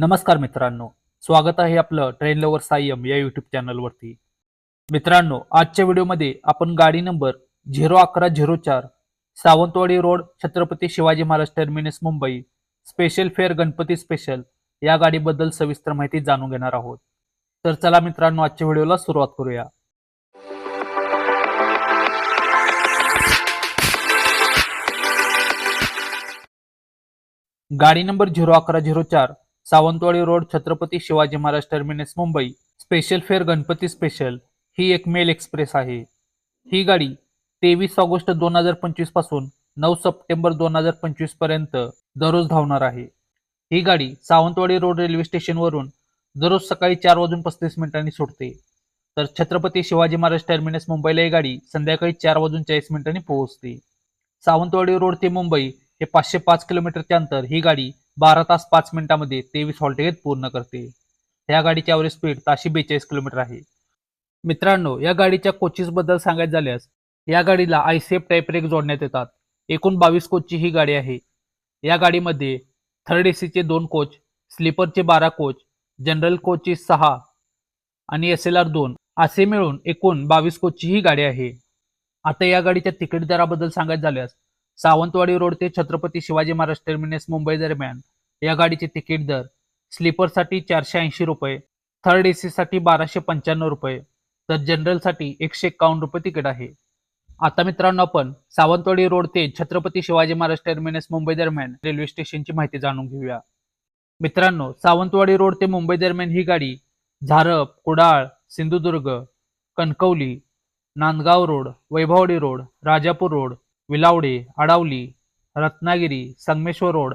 नमस्कार मित्रांनो स्वागत आहे आपलं ट्रेन लवर सायम या युट्यूब चॅनलवरती मित्रांनो आजच्या व्हिडिओमध्ये आपण गाडी नंबर झिरो अकरा झिरो चार Sawantwadi road Chhatrapati Shivaji Maharaj terminus Mumbai special fare Ganpati special या गाडीबद्दल सविस्तर माहिती जाणून घेणार आहोत. तर चला मित्रांनो आजच्या व्हिडिओला सुरुवात करूया. गाडी नंबर झिरो अकरा झिरो चार Sawantwadi road Chhatrapati Shivaji Maharaj terminus Mumbai. Special fare Ganpati special ही एक मेल एक्सप्रेस आहे. ही गाडी तेवीस ऑगस्ट दोन हजार पंचवीसपासून नऊ सप्टेंबर दोन हजार पंचवीसपर्यंत दररोज धावणार आहे. ही गाडी सावंतवाडी रोड रेल्वे स्टेशनवरून दररोज सकाळी चार वाजून पस्तीस मिनिटांनी सुटते. तर छत्रपती शिवाजी महाराज टर्मिनस मुंबईला ही गाडी संध्याकाळी चार वाजून चाळीस मिनिटांनी पोहोचते. सावंतवाडी रोड ते मुंबई हे पाचशे पाच किलोमीटरचे अंतर ही गाडी बारा तास पाच मिनिटांमध्ये तेवीस हॉल्ट पूर्ण करते या गाडीची ॲव्हरेज स्पीड ताशी बेचाळीस किलोमीटर आहे. मित्रांनो या गाडीच्या कोचेसबद्दल सांगायचं झाल्यास या गाडीला आयसेफ टाईप ब्रेक जोडण्यात येतात. एकूण बावीस कोचची ही गाडी आहे. या गाडीमध्ये थर्ड एसीचे दोन कोच स्लीपरचे बारा कोच जनरल कोचचे सहा आणि एस एल आर दोन असे मिळून एकूण बावीस कोचची ही गाडी आहे. आता या गाडीच्या तिकीट दराबद्दल सांगायचं झाल्यास सावंतवाडी रोड ते छत्रपती शिवाजी महाराज टर्मिनस मुंबई दरम्यान या गाडीचे तिकीट दर स्लीपरसाठी चारशे ऐंशी रुपये थर्ड ए साठी बाराशे पंच्याण्णव रुपये तर जनरलसाठी एकशे एक्कावन्न रुपये तिकीट आहे. आता मित्रांनो आपण सावंतवाडी रोड ते छत्रपती शिवाजी महाराज टर्मिनस मुंबई दरम्यान रेल्वे स्टेशनची माहिती जाणून घेऊया. मित्रांनो सावंतवाडी रोड ते मुंबई दरम्यान ही गाडी Zarap Kudal Sindhudurg Kankavli Nandgaon road Vaibhavwadi road Rajapur road Vilavade Adavali Ratnagiri Sangameshwar road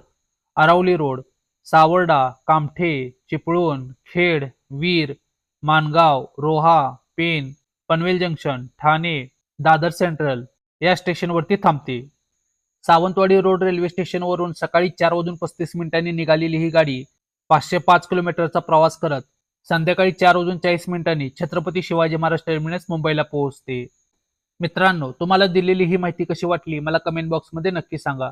Aravali road Savarda Kamathe Chiplun Khed Veer Mangaon Roha Pen Panvel junction Thane Dadar central या स्टेशनवरती थांबते. Sawantwadi road railway स्टेशनवरून सकाळी चार वाजून पस्तीस मिनिटांनी निघालेली ही गाडी पाचशे पाच किलोमीटरचा प्रवास करत संध्याकाळी चार वाजून चाळीस मिनिटांनी छत्रपती शिवाजी महाराज टर्मिनस मुंबईला पोहोचते. मित्रांनो तुम्हाला दिलेली ही माहिती कशी वाटली? मला कमेंट बॉक्समध्ये नक्की सांगा.